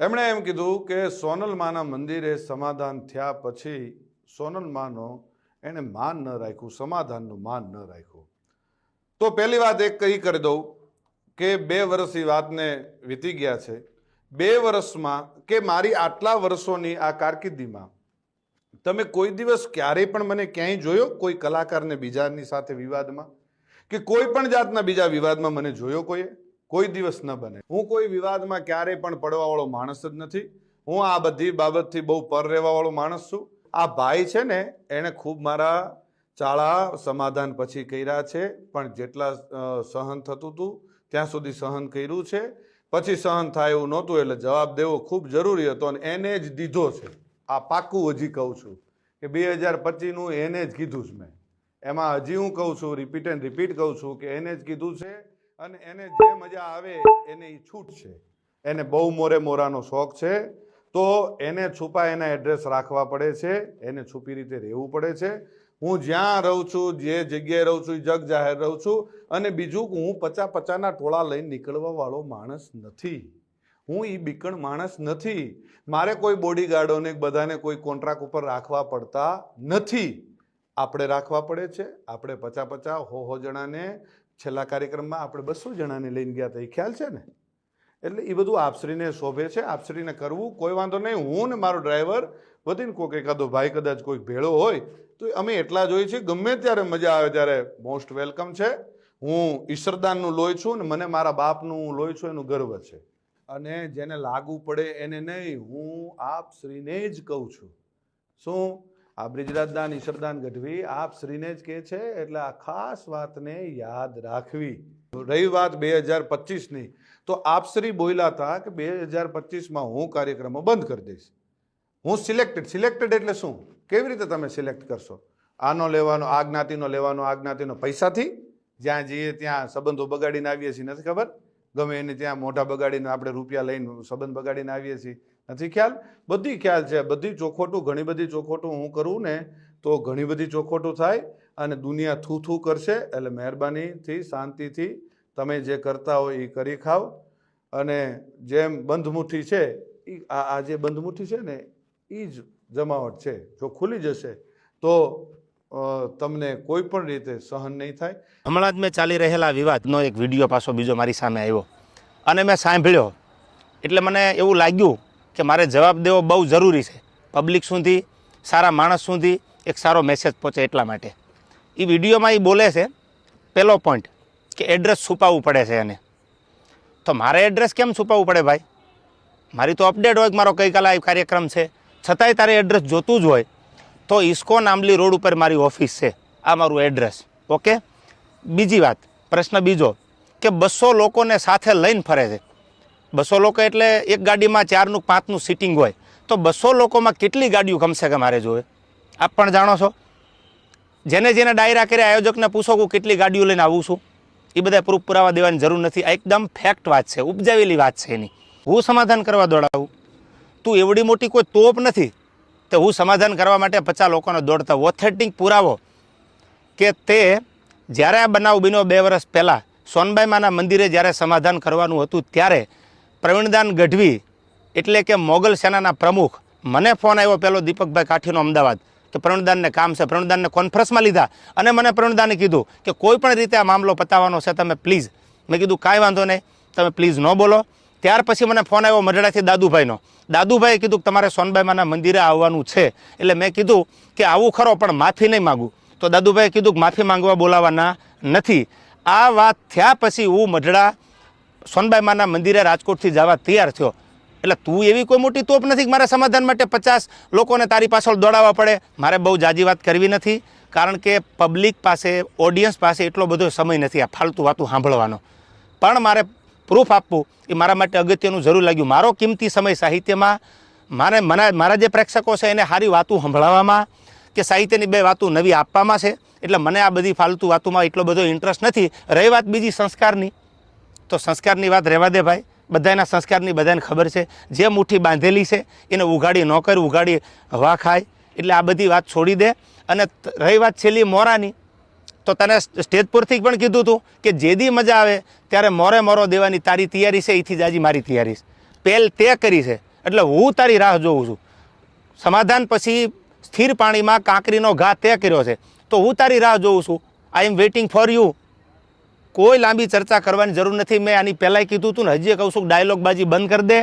એમણે એમ કીધું કે સોનલમાના મંદિરે સમાધાન થયા પછી સોનલમાનો એણે માન ન રાખ્યું, સમાધાનનું માન ન રાખ્યું. તો પહેલી વાત એક કહી કરી દઉં કે બે વર્ષની વાતને વીતી ગયા છે. બે વર્ષમાં કે મારી આટલા વર્ષોની આ કારકિર્દીમાં તમે કોઈ દિવસ ક્યારેય પણ મને ક્યાંય જોયો? કોઈ કલાકારને બીજાની સાથે વિવાદમાં? કે કોઈ પણ જાતના બીજા વિવાદમાં મને જોયો કોઈએ? કોઈ દિવસ ન બને. હું કોઈ વિવાદમાં ક્યારેય પણ પડવાવાળો માણસ જ નથી. હું આ બધી બાબતથી બહુ પર રહેવાવાળો માણસ છું. આ ભાઈ છે ને, એણે ખૂબ મારા ચાળા સમાધાન પછી કર્યા છે. પણ જેટલા સહન થતું હતું ત્યાં સુધી સહન કર્યું છે. પછી સહન થાય એવું નહોતું એટલે જવાબ દેવો ખૂબ જરૂરી હતો અને એને જ દીધો છે. આ પાક્કું હજી કહું છું કે બે હજાર પચીસનું એને જ કીધું છે મેં. એમાં હજી હું કહું છું રિપીટ એન્ડ રિપીટ કહું છું કે એને જ કીધું છે અને એને જે મજા આવે એને એ છૂટ છે. એને બહુ મોરે મોરાનો શોખ છે. તો એને છુપા એના એડ્રેસ રાખવા પડે છે. એને છુપી રીતે રહેવું પડે છે. હું જ્યાં રહું છું, જે જગ્યાએ રહું છું, એ જગ જાહેર રહું છું અને બીજું હું પચા પચાના ટોળા લઈને નીકળવા વાળો માણસ નથી. હું એ બીકણ માણસ નથી. મારે કોઈ બોડીગાર્ડોને બધાને કોઈ કોન્ટ્રાક્ટ ઉપર રાખવા પડતા નથી. આપણે રાખવા પડે છે. આપણે પચા પચા હો હો જણાને છેલ્લા કાર્યક્રમમાં આપણે બસો જણાને લઈને ગયા હતા, એ ખ્યાલ છે ને? એટલે એ બધું આપશ્રીને શોભે છે, આપશ્રીને કરવું, કોઈ વાંધો નહીં, હું ને મારો ડ્રાઈવર વધીને કોઈક એકાદો ભાઈ કદાચ કોઈક ભેળો હોય, તો અમે એટલા જ હોઈએ છીએ, ગમે ત્યારે મજા આવે ત્યારે મોસ્ટ વેલકમ છે. હું ઈશ્વરદાનનું લોહી છું ને મને મારા બાપનું લોહી છું, એનું ગર્વ છે. અને જેને લાગુ પડે એને નહીં, હું આપશ્રીને જ કહું છું. શું? આ બ્રિજરાજદાન ઈશ્વરદાન ગઢવી આપ શ્રીને જ કહે છે, એટલે આ ખાસ વાતને યાદ રાખવી. રહી વાત બે હજાર પચીસની. તો આપશ્રી બોલ્યા હતા કે બે હજાર પચીસમાં હું કાર્યક્રમો બંધ કરી દઈશ. હું સિલેક્ટેડ. સિલેક્ટેડ એટલે શું? કેવી રીતે તમે સિલેક્ટ કરશો? આનો લેવાનો, આ જ્ઞાતિનો લેવાનો, આ જ્ઞાતિનો પૈસાથી? જ્યાં જઈએ ત્યાં સંબંધો બગાડીને આવીએ છીએ, નથી ખબર? ગમે એને ત્યાં મોઢા બગાડીને આપણે રૂપિયા લઈને સંબંધ બગાડીને આવીએ છીએ. નથી ખ્યાલ? બધી ખ્યાલ છે. બધી ચોખોટું ઘણી બધી ચોખોટું હું કરું ને તો ઘણી બધી ચોખોટું થાય અને દુનિયા થૂ થૂ કરશે. એટલે મહેરબાનીથી, શાંતિથી તમે જે કરતા હોય એ કરી ખાઓ અને જેમ બંધમુઠ્ઠી છે એ આ આ જે બંધમુઠ્ઠી છે ને એ જ જમાવટ છે. જો ખુલી જશે તો તમને કોઈ પણ રીતે સહન નહીં થાય. હમણાં જ મેં ચાલી રહેલા વિવાદનો એક વીડિયો પાછો બીજો મારી સામે આવ્યો. અને મેં સાંભળ્યો. એટલે મને એવું લાગ્યું કે મારે જવાબ દેવો બહુ જરૂરી છે. પબ્લિક સુધી, સારા માણસ સુધી એક સારો મેસેજ પહોંચે એટલા માટે. એ વિડીયોમાં એ બોલે છે પહેલો પોઈન્ટ કે એડ્રેસ છુપાવવું પડે છે એને. તો મારે એડ્રેસ કેમ છુપાવવું પડે ભાઈ? મારી તો અપડેટ હોય કે મારો ગઈકાલે આ કાર્યક્રમ છે. છતાંય તારે એડ્રેસ જોતું જ હોય, તો ઇસ્કોન આંબલી રોડ ઉપર મારી ઓફિસ છે. આ મારું એડ્રેસ ઓકે બીજી વાત, પ્રશ્ન બીજો, કે બસો લોકોને સાથે લઈને ફરે છે. બસો લોકો એટલે એક ગાડીમાં ચારનું, પાંચનું સિટિંગ હોય. તો બસો લોકોમાં કેટલી ગાડીઓ કમસે કમ મારે જોવે? આપ પણ જાણો છો. જેને જેને ડાયરા કર્યા આયોજકને પૂછો કે કેટલી ગાડીઓ લઈને આવું છું. એ બધા પ્રૂફ પુરાવા દેવાની જરૂર નથી. આ એકદમ ફેક્ટ વાત છે. ઉપજાવેલી વાત છે એની. હું સમાધાન કરવા દોડાવું. તું એવડી મોટી કોઈ તોપ નથી. તો હું સમાધાન કરવા માટે પચાસ લોકોને દોડતા ઓથેન્ટિક પુરાવો. કે તે જ્યારે આ બનાવ બીનો બે વર્ષ પહેલાં, સોનબાઈમાના મંદિરે જ્યારે સમાધાન કરવાનું હતું, ત્યારે પ્રવીણદાન ગઢવી એટલે કે મોગલ સેનાના પ્રમુખ. મને ફોન આવ્યો પેલો દીપકભાઈ કાઠીનો અમદાવાદ. કે પ્રવીણદાનને કામ છે. પ્રવીણદાનને કોન્ફરન્સમાં લીધા. અને મને પ્રવીણદાને કીધું કે કોઈ પણ રીતે આ મામલો પતાવવાનો છે તમે પ્લીઝ મેં કીધું, કાંઈ વાંધો નહીં. તમે પ્લીઝ ન બોલો. ત્યાર પછી મને ફોન આવ્યો મઢડાથી દાદુભાઈનો. દાદુભાઈએ કીધું કે તમારે સોનબાઈમાના મંદિરે આવવાનું છે. એટલે મેં કીધું કે આવું ખરો, પણ માફી નહીં માગું. તો દાદુભાઈએ કીધું કે માફી માંગવા બોલાવાના નથી. આ વાત થયા પછી હું મઢડા સોનબાઈમાના મંદિરે રાજકોટથી જવા તૈયાર થયો. એટલે તું એવી કોઈ મોટી તોપ નથી કે મારે સમાધાન માટે પચાસ લોકોને તારી પાછળ દોડાવવા પડે. મારે બહુ જાજી વાત કરવી નથી, કારણ કે પબ્લિક પાસે, ઓડિયન્સ પાસે એટલો બધો સમય નથી આ ફાલતુ વાતું સાંભળવાનો. પણ મારે પ્રૂફ આપવું એ મારા માટે અગત્યનું જરૂર લાગ્યું. મારો કિંમતી સમય સાહિત્યમાં, મારે મને, મારા જે પ્રેક્ષકો છે એને સારી વાતું સંભળાવવામાં કે સાહિત્યની બે વાતો નવી આપવામાં છે. એટલે મને આ બધી ફાલતુ વાતોમાં એટલો બધો ઇન્ટરેસ્ટ નથી. રહી વાત બીજી સંસ્કારની. તો સંસ્કારની વાત રહેવા દે ભાઈ. બધાના સંસ્કારની બધાને ખબર છે. જે મુઠ્ઠી બાંધેલી છે, એને ઉઘાડી ન કર, ઉઘાડી હવા ખાય. એટલે આ બધી વાત છોડી દે. અને રહી વાત છેલ્લી મોરાની. તો તને સ્ટેજ પરથી પણ કીધું હતું કે જે દી મજા આવે, ત્યારે મોરે મોરો દેવાની તારી તૈયારી છે એથી જ આજે મારી તૈયારી છે. પહેલ તે કરી છે. એટલે હું તારી રાહ જોઉં છું. સમાધાન પછી સ્થિર પાણીમાં કાંકરીનો ઘા તે કર્યો છે. તો હું તારી રાહ જોઉં છું. I am waiting for you કોઈ લાંબી ચર્ચા કરવાની જરૂર નથી. મેં આની પહેલાંય કીધું હતું ને, હજી કહું છું ડાયલોગ બાજી બંધ કરી દે.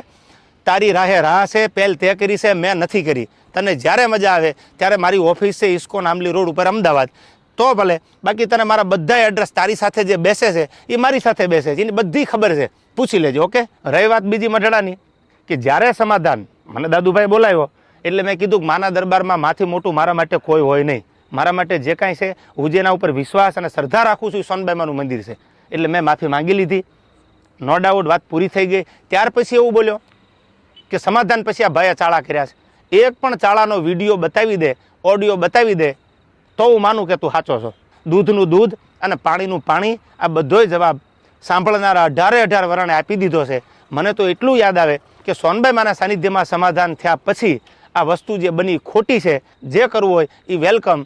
તારી રાહે રાહ છે પહેલ તે કરી છે, મેં નથી કરી. તને જ્યારે મજા આવે ત્યારે મારી ઓફિસ છે ઇસ્કોન આંબલી રોડ ઉપર, અમદાવાદ. તો ભલે, બાકી તને મારા બધા એડ્રેસ તારી સાથે જે બેસે છે એ મારી સાથે બેસે છે, એની બધી ખબર છે. પૂછી લેજો, ઓકે? રહી વાત બીજી મઢડાની, કે જ્યારે સમાધાન, મને દાદુભાઈ બોલાવ્યો એટલે મેં કીધું કે માના દરબારમાં માથી મોટું મારા માટે કોઈ હોય નહીં. મારા માટે જે કાંઈ છે, હું જેના ઉપર વિશ્વાસ અને શ્રદ્ધા રાખું છું સોનબાઈમાનું મંદિર છે. એટલે મેં માફી માંગી લીધી. નો ડાઉટ વાત પૂરી થઈ ગઈ. ત્યાર પછી એવું બોલ્યો કે સમાધાન પછી આ ભાઈએ ચાળા કર્યા છે. એક પણ ચાળાનો વીડિયો બતાવી દે, ઓડિયો બતાવી દે, તો હું માનું કે તું સાચો છો. દૂધનું દૂધ અને પાણીનું પાણી આ બધોય જવાબ સાંભળનારા અઢારે અઢાર વરણે આપી દીધો છે. મને તો એટલું યાદ આવે કે સોનબાઈ માના સાનિધ્યમાં સમાધાન થયા પછી આ વસ્તુ જે બની ખોટી છે, જે કરવું હોય એ વેલકમ